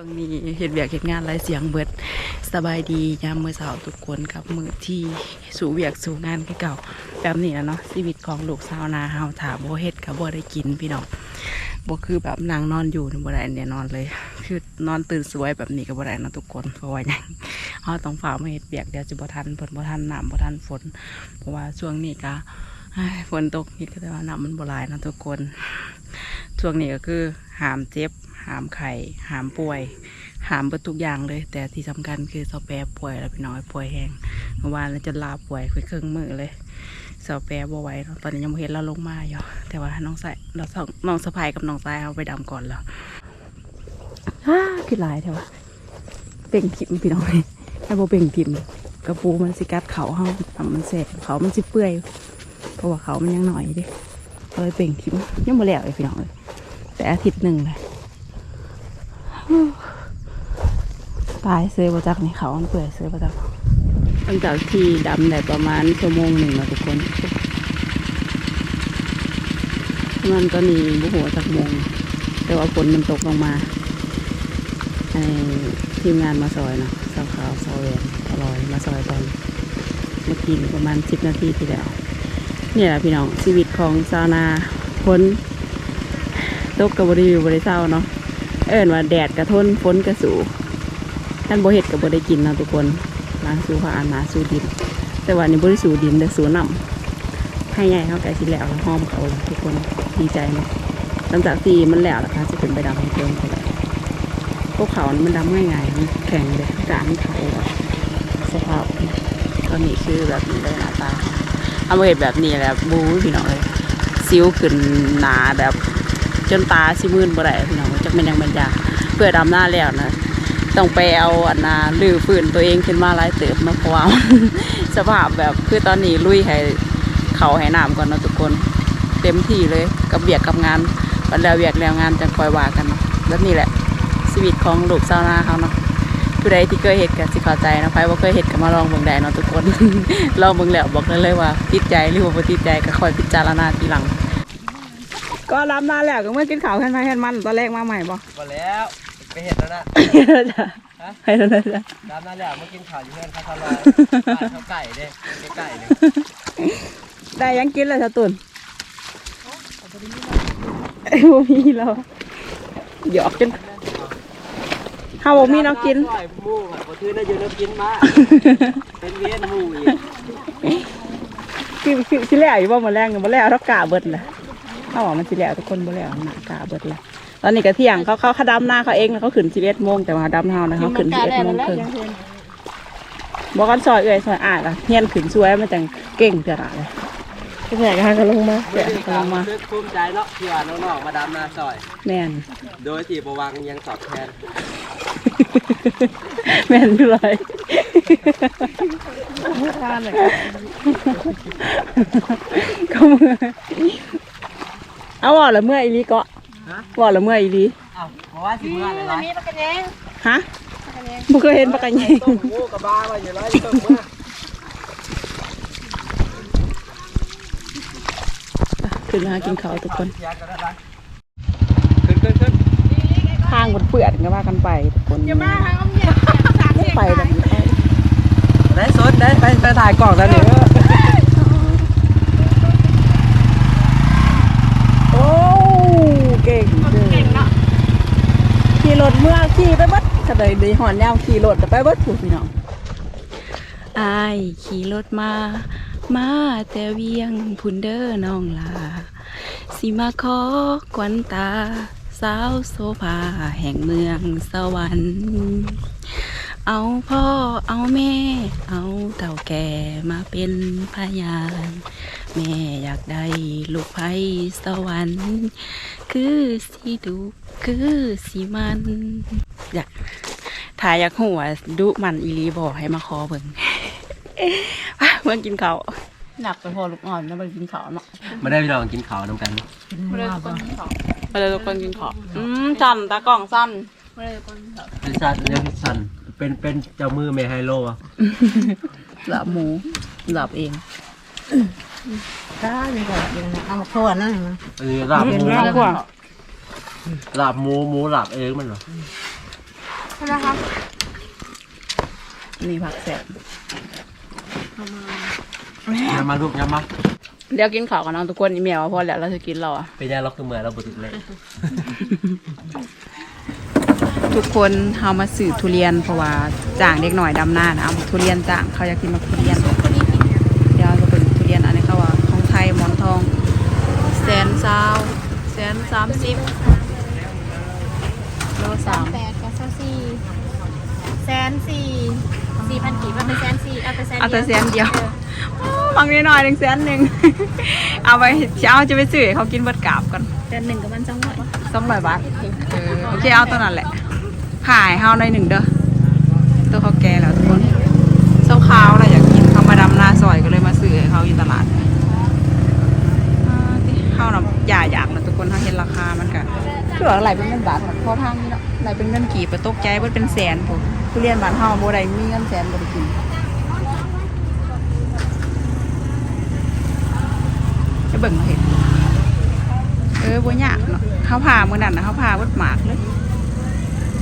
ช่วงนี้เห็ดเวียกเห็ดงานไรเสียงเบิดสบายดียามมือสาวทุกคนกับมือที่สู่เวียกสู่งานเก่าแบบนี้แล้วเนาะชีวิตของลูกสาวนาเฮาถามบ่เฮ็ดกับโบได้กินพี่น้องบคือแบบนางนอนอยู่นี่บ่ได้แน่นอนเลย คือนอนตื่นสวยแบบนี้ก็บ่ได้นะทุกคนเพราะว่าหยังเฮาต้องฝ่ามาเฮ็ดเวียกเดี๋ยวจะบ่ทันเพิ่นบ่ทันน้ำบ่ทันฝน เพราะว่าช่วงนี้ก็ฝนตกนิดก็แต่ว่าน้ำมันบ่หลายนะทุกคน ช่วงนี้ก็คือหามเจ็บ หามไข่ หามป่วย หามเบิดทุกอย่างเลย แต่ที่สำคัญคือสาแปรป่วยแล้วพี่น้อยป่วยแห้งเมื่อวานเราจะลาป่วยคุยเครึ่องมือเลยสาแปรบ่ไหวาะตอนนี้ยังไม่เห็นเราลงมาอยู่แต่ว่าน้องใส่เราสองน้องสะพายกับน้องสายเอาไปดำก่อนแล้วฮ่าคือหลายแต่ว่าเป่งทิมพี่น้อยถ้าโบเป่งทิมกระปูมันสิกัดเขาเฮาทำมันเสร็จเขามันสิเปื่อยเพราะว่าเขามันยังหน่อยดิ ก็เลยเป่งทิมยังบ่แล้วเลยพี่น้องเลยแต่อาทิตย์หนึ่งเลยตายเซยประจักนี่เขามันเปื่อยเซยประจักหลังจากที่ดำได้ประมาณชั่วโมงหนึ่งแล้วทุกคนมันก็มีบุหัวจักมง แต่ว่าฝนมันตกลงมาให้ทีมงานมาซอยนะสาวขาวสาวแหวนอร่อยมาซอยตอนเมื่อกี้ประมาณสิบนาทีที่แล้ว นี่แหละพี่น้องชีวิตของชาวนาพ้นตกกับบริวบริเศร้าเนาะเอิญว่าแดดกระทนฝนกระสูท่านบ่เห็ดกับบริกินเนาะทุกคนมาสู่ผานมาสู่ดิน แต่วันนี้บริสู่ดินแต่สู่น้ำให้ใหญ่เขาไก่สิแล้วหอมเขาทุกคนดีใจเนาะหลังจากที่มันแล้วล่ะคะจะเป็นใบดำเติมไปเลยพวกเขานี่มันดำง่ายๆแข็งเลยกางเขาสภาพตอนนี้คือแบบนี้เลยหน้าตา เอามาเห็ดแบบนี้แหละบู๊พี่น้องเลยซิ้วขึ้นหนาแบบจนตาสิมื่นบ่ได้พี่น้องจักเป็นยังเป็นยาเพื่อดำหน้าแล้วนะต้องไปเอาอันนาลื้อฝืนตัวเองขึ้นมาหลายเติบเนาะเพราะว่าสภาพแบบคือตอนนี้ลุยให้เขาให้น้ำก่อนนะทุกคน เต็มที่เลยกับเบียกกับงานวันแล้วเบียกแล้วงานจะคอยว่ากันนะแล้วนี่แหละชีวิตของลูกชาวนาเขาเนาะ ผู้ใดที่เคยเห็ดกันสิเข้าใจเนาะใครว่าเคยเห็ดก็มาลองเบิ่งได้เนาะทุกคน ลองเบิ่งแล้วบอกเลยเลยว่าติดใจหรือว่าบ่ติดใจก็คอยพิจารณาทีหลัง ก็รับมาแล้วก็เมื่อกินข้าวแค่ไหนแค่มันตอนแรกมาใหม่บ่ก็แล้วไปเห็ดแล้วนะจ้ะให้แล้วนะจ๊ะน้ำนั่นแหละเมื่อกินข้าวอยู่เพื่อนข้าวทะลอยบ้านข้าวไก่เด้ไก่เลยได้ยังกินเลยสตุนไอ้โมมีแล้วหยอกจน เฮาบ่มีน้องกินซอยหมูแบบพอถือได้อยู่น้ำกินมาเป็นเวียนหมูอีกคือคือสิแล้วอยู่บ่มาแรงบ่แล้วเท่ากาเบิดแหละเขาบอกมันสิแล้วทุกคนบ่แล้วหน้ากาเบิดเลยตอนนี้ก็เที่ยงเขาเขาเขาดำหน้าเขาเองนะเขาขึ้น11โมงแต่ว่าดำเฮานะเขาขึ้น11โมงครึ่งบอกกันซอยเอ้อยซอยอ่านล่ะเฮียนขึ้นสวยมันจังเก่งจังเลยที่ไหนกันก็ลงมาเดี๋ยวเอามาคือภูมิใจเนาะที่ว่าน้องๆมาดำนาซอย แม่น โดยที่บวังยังตอบแทน แม่นอยู่เลยทานเลยก็เมื่อยเอาว่าละเมื่อยอีหลีเกาะฮะว่าละเมื่อยอีหลีอ้าวบอกว่าสิเมื่อไรไรมีปลากระแยงฮะปลากระแยงบุเคยเห็นปลากระเยงต้มหมูกับบ้าไว้อยู่ไรต้มเมื่อขึ้นมากินข้าวทุกคนยากันได้ไรขึ้นขึ้นขึ้น ทางบนเปื่อนก็ว่ากันไปทุกคนอย่ามาทางอ้อมเนี่ยสามเสียงไปแบบนี้ไปได้สดได้ไปไปถ่ายกล่องแล้วนี่โอ้เก่งเก่งเนาะขี่รถเมื่อขี่ไปเบิดก็เลยดีหอนยาวขี่รถก็ไปเบิดถูกพี่น้องอายขี่รถมา มาแต่เวียงพุนเดอร์น้องลาสิมาขอกวันตา สาวโซภาแห่งเมืองสวรรค์เอาพ่อเอาแม่ เอาเต่าแก่มาเป็นพยานแม่อยากได้ลูกไผ่สวรรค์ คือสีดุคือสีมันอยากถ้าอยากหัวาดุมันอีหลีบอกให้มาคอเบิ่งเมื่อกินเขาวหนักไปพอลูกอ่อนแล้วมันกินเขาวเนาะมาได้พี่น้องกินข้าวนำกันมาเลยคนที่สอง ไปเลยทุกคนกินขออืมสั้นตากล่องสั้นมาเลยคนที่สองเป็นสัตว์เลี้ยงพิสันเป็นเป็นเจ้ามือเมไฮโลอะหลับหมูหลับเองได้เลยก่อนเดี๋ยวนะเอามาโคตรนั่นนะอันนี้ลาบหมูมากกว่าลาบหมูหมูลาบเองมันเหรอใช่ไหมคะนี่ผักแสบยามาลูกยามา เดี๋ยวกินข้าวกับน้องทุกคนอีเมลว่าพอแล้วเราจะกินเราอะเป็นยาล็อกคือเมื่อเราบุตรเลยทุกคนเฮามาสื่อทุเรียนเพราะว่าจ้างเด็กหน่อยดำหน้านะเอาทุเรียนจ้างเขาอยากกินมาทุเรียน เดี๋ยวจะเป็นทุเรียนอันนี้เขาว่าของไทยหมอนทองแสนซาวแสนสามสิบโลสามแปดกับเซาซี่แสนสี่สี่พันกี่ว่าเป็นแสนสี่เอาแต่แสนเอาแต่แสนเดียว ฟังนิดหน่อยหนึ่งแสนหนึ่งเอาไปเช้าจะไปซื้อให้เขากินเบิดกราบก่อนแสนหนึ่งกับมันจังหวะสองร้อยบาทเออโอเคเอาตัวนั้นแหละขายเฮาในอยหนึ่งเด้อตัวเขาแก่แล้วทุกคนเช้าขาวอะไรอยากกินเขามาดำหน้าซอยก็เลยมาซื้อให้เขาอยู่ตลาดอ่าที่เฮาน่ะอย่าอยากนะทุกคนถ้าเห็นราคามันก็คือว่าไหลเป็นเงินบาทพอทางนี้เนาะไหลเป็นเงินกี่ไปตกใจว่าเป็นแสนผมทุเรียนบ้านเฮาบ่ได้มีเงินแสนบ่ได้กินจะ เบิ่งมาเห็นเออบ่ยากเนาะเขาพามื้อนั้นนะเขาพาเบิดหมากเลย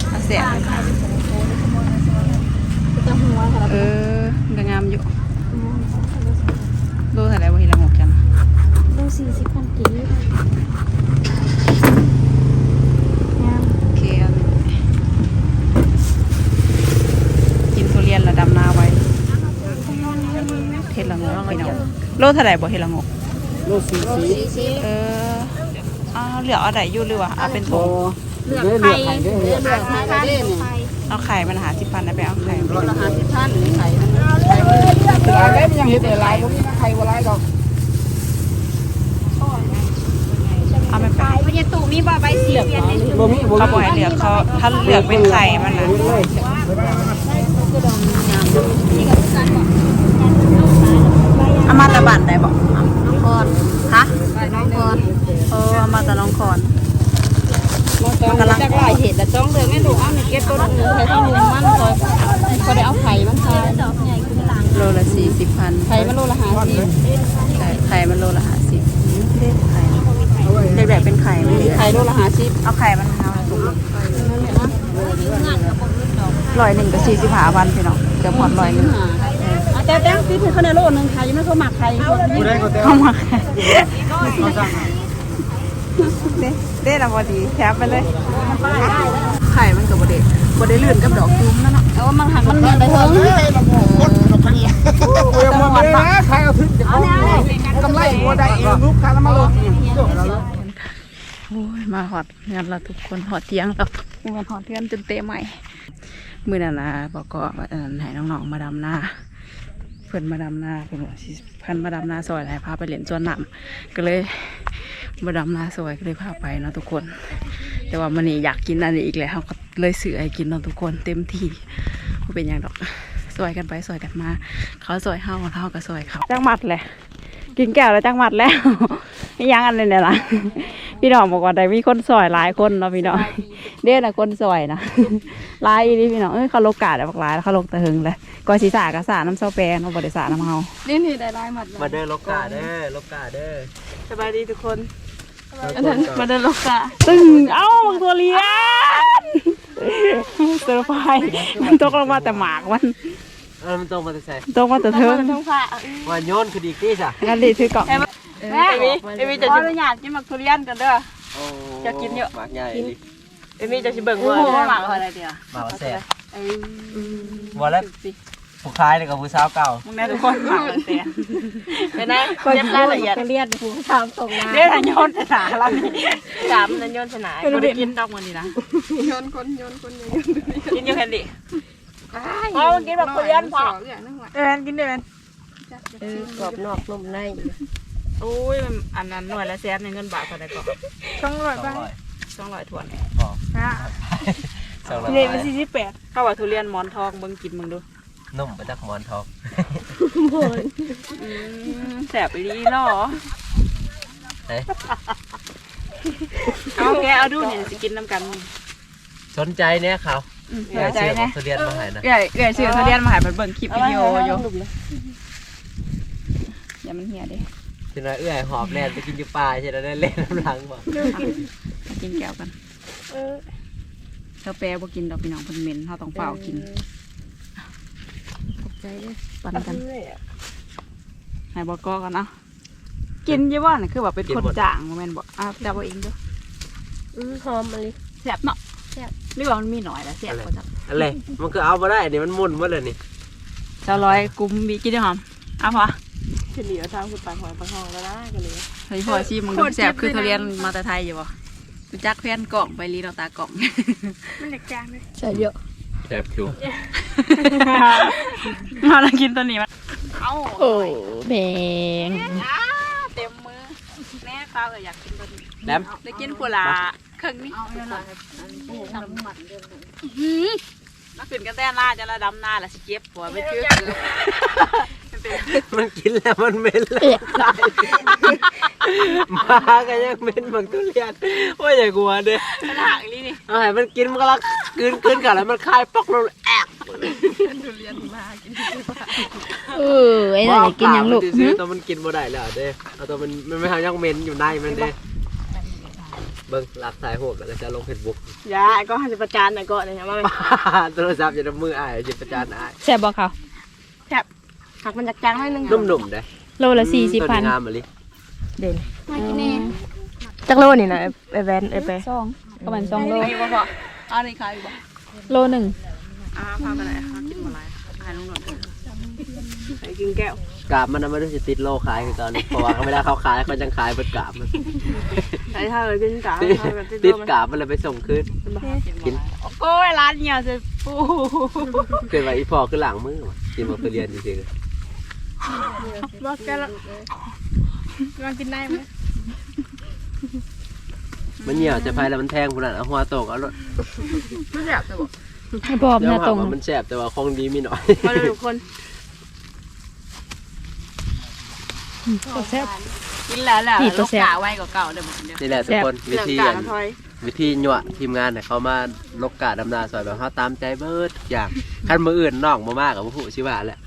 เอาแสนเลยจะหัวค่ะเออมันก็งามอยู่โลเท่าไหร่บ่เห็นละหกจันดูสี่สิบพันกี่โอเคเอาหนึ่งกินทุเรียนระดำนาไว้เห็ดละงกพี่น้องโลเท่าไหร่บ่เห็ดละงก ลูกสีสีสี่สิบเออเอาเหลือเอาได้อยู่หรือว่าเอาเป็นโถเหลือกไข่เหลือกไข่ไข่เอาไข่มันหาสิพันนะไปเอาไข่มาราคาสิบพันไข่ลายเล่มยังเห็นแต่ลายพวกนี้นะใครว่าลายดอกเอาไม่ไปพญาตุมีบ่ใบสีเขียนในถุงบ่มีบ่เขามีบอกให้เลือกเขาถ้าเลือกเป็นไข่มันนะเอามาตะบันได้บอกน้อง คอนฮะน้องคอนเออเอามาตะน้องคอนกำลังจะไหลเห็ดแล้วจ้องเดืองให้ดูเอาในเก็บต้นนึงใช้ต้นนึงมันคอยเขาได้เอาไข่มันทายดอกใหญ่ขึ้นหลังโลละสี่สิบพันไข่มันโลละห้าสิบไข่ไข่มันโลละห้าสิบเด็กไข่เด็กแบบเป็นไข่ไม่เหลือไข่โลละห้าสิบเอาไข่มันเอาตุกร้อยหนึ่งกับสี่สิบห้าพันพี่น้องเกือบหมดร้อยหนึ่ง แต่แต่ที่ถึงเขาในโลนึงไข่ยังไม่เขาหมักไข่ผู้ใดก็แต่เข้ามาเขาสั่งเด้เด้ละพอดีแถมไปเลยไข่มันกับบไดบไดลื่นกับดอกจุ้มนั่นเนาะเออมันหักมันเงินไปเถิงโอ้ยมันเลยนะใครเอาถึงจะเอากำไรหัวได้เองลูกค้ามาลงโอ้ยมาหอดงานเราทุกคนหอดเทียงแล้วมันหอดเทียงจนเตะใหม่ มือนันนะบอกก็ว่าอันนั้นให้น้องๆมาดำหน้า เพิ่อนมาดำนาเพิ่อนเพิ่นมาดำนาซอยให้พาไปเล่นสวนหนำก็เลยมาดำนาซอยก็เลยพาไปเนาะทุกคน แต่ว่ามันนี่อยากกินอันนี้อีกแล้วก็เลยซื้อให้กินเนาะทุกคนเต็มที่บ่เป็นอย่างดอกซอยกันไปซอยกันมา เขาซอยเฮาเฮาก็ซอยเขาจังหมัดเลยกินแก้วแล้วจังหมัดแล้วนี่ยังอันเลยเนี่ยล่ะพี่น้องบอกว่าได้มีคนซอยหลายคนเนาะพี่น้อง เด้นะคนซอยนะหลายอีนี่พี่น้องเอ้ยเขาโลกาดได้บอกหลายแล้วเขาลงตะหึงเลยก็สีสากระสาน้ำเซาแปรเนาะบ่ได้สาน้ำเฮานี่นี่ได้ลายหมดมาเด้อลกกาเด้อลกกาเด้อสบายดีทุกคนมาเดินลกกะตึงเอ้าบักตัวเลียนเซอร์ไพรส์มันตกลงมาแต่หมากมันเออมันตรงมาแต่ใส่ตกมาแต่เทิงทั้งผ้าว่าโยนคือดีที่จ้ะงั้นดีถือกล่องแม่เอมี่เอมี่จะขออนุญาตกินหมักทุเรียนกันเด้อโอ้จะกินเยอะมากใหญ่ดิ เอมี่จะชิเบิ่งโอ้ว่าโหหมักอะไรเดียวมาว่าแซ่บเอ้ยว่าแล้วผู้คล้ายเลยกับผู้สาวเก่ามึงแน่ทุกคนหมักมันเตียนเป็นไงเรียบรายละเอียดเรียดผู้ทำส่งมาเดี๋ยวถ้าโยนจะหนาแล้วนี่สามนันยนสนายไม่ได้กินดอกมันนี่นะโยนคนโยนคนโยนกินอยู่แค่นี้พอกินแบบทุเรียนพอเดือนกินเดือนกรอบนอกนุ่มในโอ้ยมันอันนั้นหน่วยละแสนในเงินบาทเท่าไหร่ก่อนสองร้อย สองร้อยถวนพอสองร้อยนี่เป็นสี่สิบแปดเข้าว่าทุเรียนหมอนทองเบิ่งกินมึงดูนุ่มมาจากหมอนทองอืมแสบไปดีเนาะเฮ้ยเอาแกเอาดูเนี่ยจะกินน้ำกันสนใจเนี่ยเขาอืมเดี๋ยวใจเชื่อนะทุเรียนมาให้นะเอื่อยเอื่อยชื่อทุเรียนมาใหายไปเบิ่งคลิปวิดีโออยู่อย่ามันเหี่ยเดิ ทีน้อยเอื้อยหอบแล่นไปกินอยู่ป่าใช่ไหมได้เล่นน้ำลังบ่มา กินแก้วกันถ้าแปรบ่กินดอกพี่น้องเพิ่นเหม็นเฮาต้องเฝ้ากินตกใจเลยปั่นกันให้บ่กอกันเนาะกินยี่ว่านี่คือว่าเป็นคนจ่างบ่แม่นบ่อ้าวจับเอาเองเด้ออืมหอมมาเลยแซ่บเนาะแซ่บหรือว่ามันมีหน่อยแล้วแซ่บกว่าจังอะไรมันคือเอามาได้นี่มันมุนหมดเลยนี่เจ้าร้อยกุมมีกินได้หอมเอาพอเฉลี่ยทางคุณปานหอยปลาทองก็ได้กันเลยเฮ้ยพอชิมมึงดูแซ่บคือทุเรียนมาแต่ไทยอยู่บ่ รู้จักแฟนกล่องไปลีเราตากล่อง มันเด็กจางเลยใช่เยอะแซ่บคิวมาแล้วกินตัวนี้มันเอาโอ้แบงอ้าเต็มมือ แม่ข้าวก็อยากกินตัวนี้แหลมได้กินผุลาครึ่งนี้มาขึ้นกันแต่หน้าจะระดำหน้าละสิเจ็บหัวไปชื่อมันเป็นมันกินแล้วมันเหม็นเลยมาก็ยังเหม็นบางทุเรียนว่าอย่ากลัวเด้ขนาดนี้นี่เอาให้มันกินมันก็ลักกลืนกลืนกันแล้วมันคายปอกลงแอกเออไอ้หน่อยกินหยังลูกมันสิซื้อตัวมันกินบ่ได้แล้วเด้เอาตัวมันมันไม่ทำยังเหม็นอยู่ในมันเด้เบิ่งหลักสายโหดแล้วก็จะลงเฟซบุ๊กยาก็หันจะประจานหน่อยก่อนเลยครับว่าโทรศัพท์อยู่ในมืออ้ายจิประจานอ้ายแซ่บบ่เขาหักมันจากจางให้นึงนุ่มๆเด้โลละสี่สิบพันตัวงามมาลิเด่นมากินนี่จักโลนี่นะไอแวนไอเปสองประมาณสองโลขายอยู่บ่พอเอานี่ขายอยู่บ่โลหนึ่งอ่าพาไปไหนคะกินมาไรขายลุงหน่อยไอกินแก้วกาบมันน่ะมันรู้สึกติดโลขายคือตอนนี้เพราะว่าเวลาเขาขายเขาจังขายเปิดกาบมัน ไอถ้าเลยกินกาติดติดกาบมันเลยไปส่งคืนกินโอ้ยร้านเหี่ยวจะปูเกิดว่าอีพอคือหลังมือวะกินมาคือเรียนจริงๆบอกแกละลองกินได้ไหมมันเหี่ยวจะพายแล้วมันแทงพุ่นน่ะเอาหัวตกเอารถไม่อยากจะบอกให้บอบเดี๋ยวนะหาตรงว่ามันแสบแต่ว่าคงดีมีหน่อยมาเลยทุกคนแซ่บ กินแล้วแหละนี่ตัลูวกแซ่บกาไว้กว่าเก่าเดี๋ยวมันเดี๋ยวนี่แหละทุกคนวิเรื่องธีกาอัรนทอย วิธีหยวดทีมงานเนี่ยเขามาลกกาดำนาซอยแบบเขาตามใจเบิดทุกอย่างคันมืออื่นน้องบ่มากกับผู้ชิว่าแหละ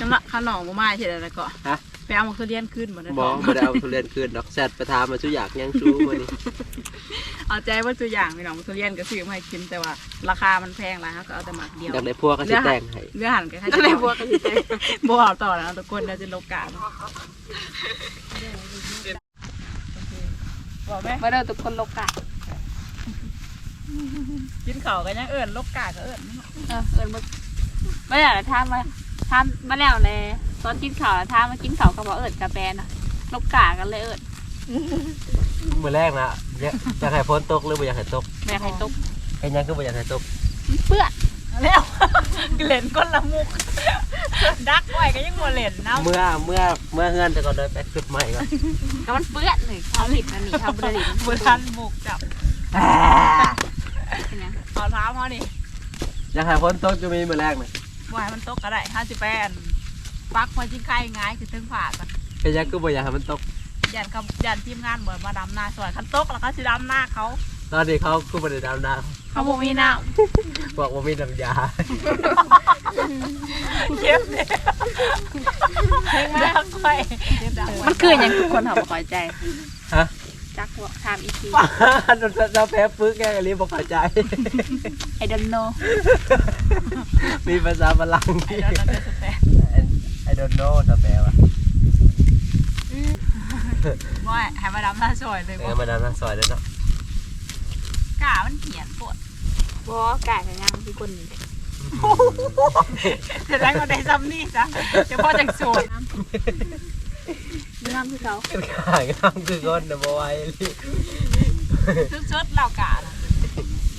จำละขนมบ่มาเฉยแล้วก็ฮะ ไปเอามาคือเลี้ยนขึ้นบ่ได้บทออกงบ่ได้เอาทุเรียนคืนดอกแซดไปทามมาชุอยากยังชูมานี่เอาใจว่าตัวอย่างพี่น้องทุเรียนก็ซื้อมาให้กินแต่ว่า ราคามันแพงหลายเขาก็เอาแต่หมักเดียวอยากได้พวกก็สิแต่งให้เรือหันกันก็เลยบัวกันใจบัวเอาต่อแล้วทุกคนเราจะลกกาบอกไหมมาเด้อทุกคนลกกากินข้าวกันยังเอิญลกกาก็เอิญเออเอิญมาไม่อยากจะทานมา ทานมาแล้วเลยตอนกินข้าวแล้วทานมากินข้าวก็บอกเอิญกาแฟนะลกกากันเลยเอิญมือแรกนะอยากอยากให้ฝนตกหรือบ่อยากให้ตกแม่ให้ตกไอ้ยังคือบ่อยากให้ตกเปื้อนแล้วเล่นก้นละมุก ดักไว้ก็ยังมัวเล่นน้ำเมื่อเมื่อเมื่อเฮือนแต่ก่อนเลยไปจุดใหม่ก่อนก็มันเปื้อนเลยเขาผิดมันนี่ทำบริษัทบริษัทมุกจับเป็นไงเอาเท้าเขาดิอยากให้ฝนตกจะมีมือแรกนะ บ่ให้มันตกก็ได้ห้าสิบแปดปักมาจิ้งไข่ง่ายคือถึงผ่ากันไอ้ยังคือบ่อยากให้มันตกยันคำยันทีมงานเหมือนมาดำหน้าสวยคันตกแล้วก็สิดำหน้าเขา ตอนนี้เขาคือบ่ได้ดำนาเขาบอกมีหน้าบอกว่ามีน้ำยาเข้มเนี่ยดักไปมันคืออย่างทุกคนเขาบอกใจฮะ จักว่าทำอีกทีเราแพ้ปึ๊กแกกะลีบอกเข้าใจ I don't know มีภาษาฝรั่ง I don't understand I don't know สแปลว่าว่าให้มาดำหน้าสวยเลยเอบ่อมาดำน้ำซอยแล้วเนาะกามันเขียนปวดบัวกากันยังทุกคนนี่จะได้มาได้ซ้ำนี่จ้ะเฉพาะจากโสด น้ำที่เขาขายข้ามคือก้นนะบอยลิชุดชุดเหล่ากา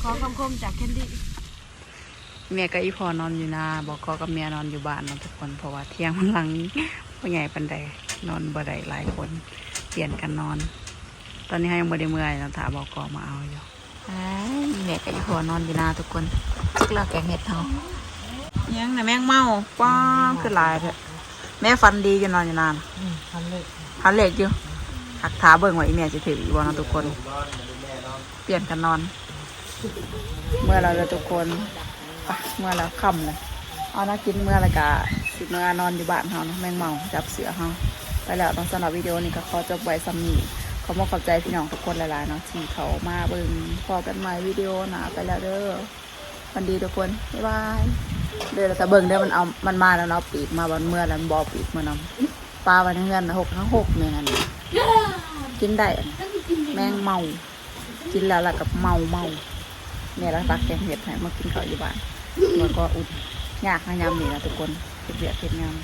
ขอคำคมจากแคนดี้เมียกับอีพอนอนอยู่นาบอกกอกับเมียนอนอยู่บ้านเนาะทุกคนเพราะว่าเที่ยงมันหลังพ่อใหญ่ปันใดนอนบ่ได้หลายคน เปลี่ยนกันนอน ตอนนี้ให้ยังบ่ได้เมื่อยเนาะถาบอกกอมาเอาอยู่อ้ายเมียกับอีพอนอนอยู่นาทุกคนซึกเราแกงเห็ดเฮายังนะแมงเมาป้าคือหลายเถอะแม่ฟันดีอยู่นอนอยู่นานฟันเล็กอยู่หักขาเบิ่งไว้อีเมียจะถืออีบอลนาะทุกคน เปลี่ยนกันนอน เมื่อเราจะทุกคนไปเมื่อเราค่ำเลยเอานะกินเมื่อไรกะสิเมื่อนอนอยู่บ้านเฮาเนาะแมงเมาจับเสือเฮาไปแล้วต้องสำหรับวิดีโอนี้ก็ขอจบไว้ซ้ำนี้ขอมขอบใจพี่น้องทุกคนหลายๆเนาะที่เขามาเบิ่งพอกันใหม่วิดีโอหนาไปแล้วเด้อวันดีทุกคน บ๊ายบาย เด้อแต่เบิ่งเด้อมันเอา มันมาแล้วเนาะปีกมาวันเมื่อแล้วมันบอปีกมานำปลาวันเงินหกทั้งหกแม่งอันนี้กินได้แมงเมา กินแล้วล่ะกับเมาเมาแม่รักตักแกงเห็ดให้มากินข้าวอยู่บ้านแล้วก็อุ่นยากนะยำนี่นะทุกคนเห็ดเบียดเห็ดงาม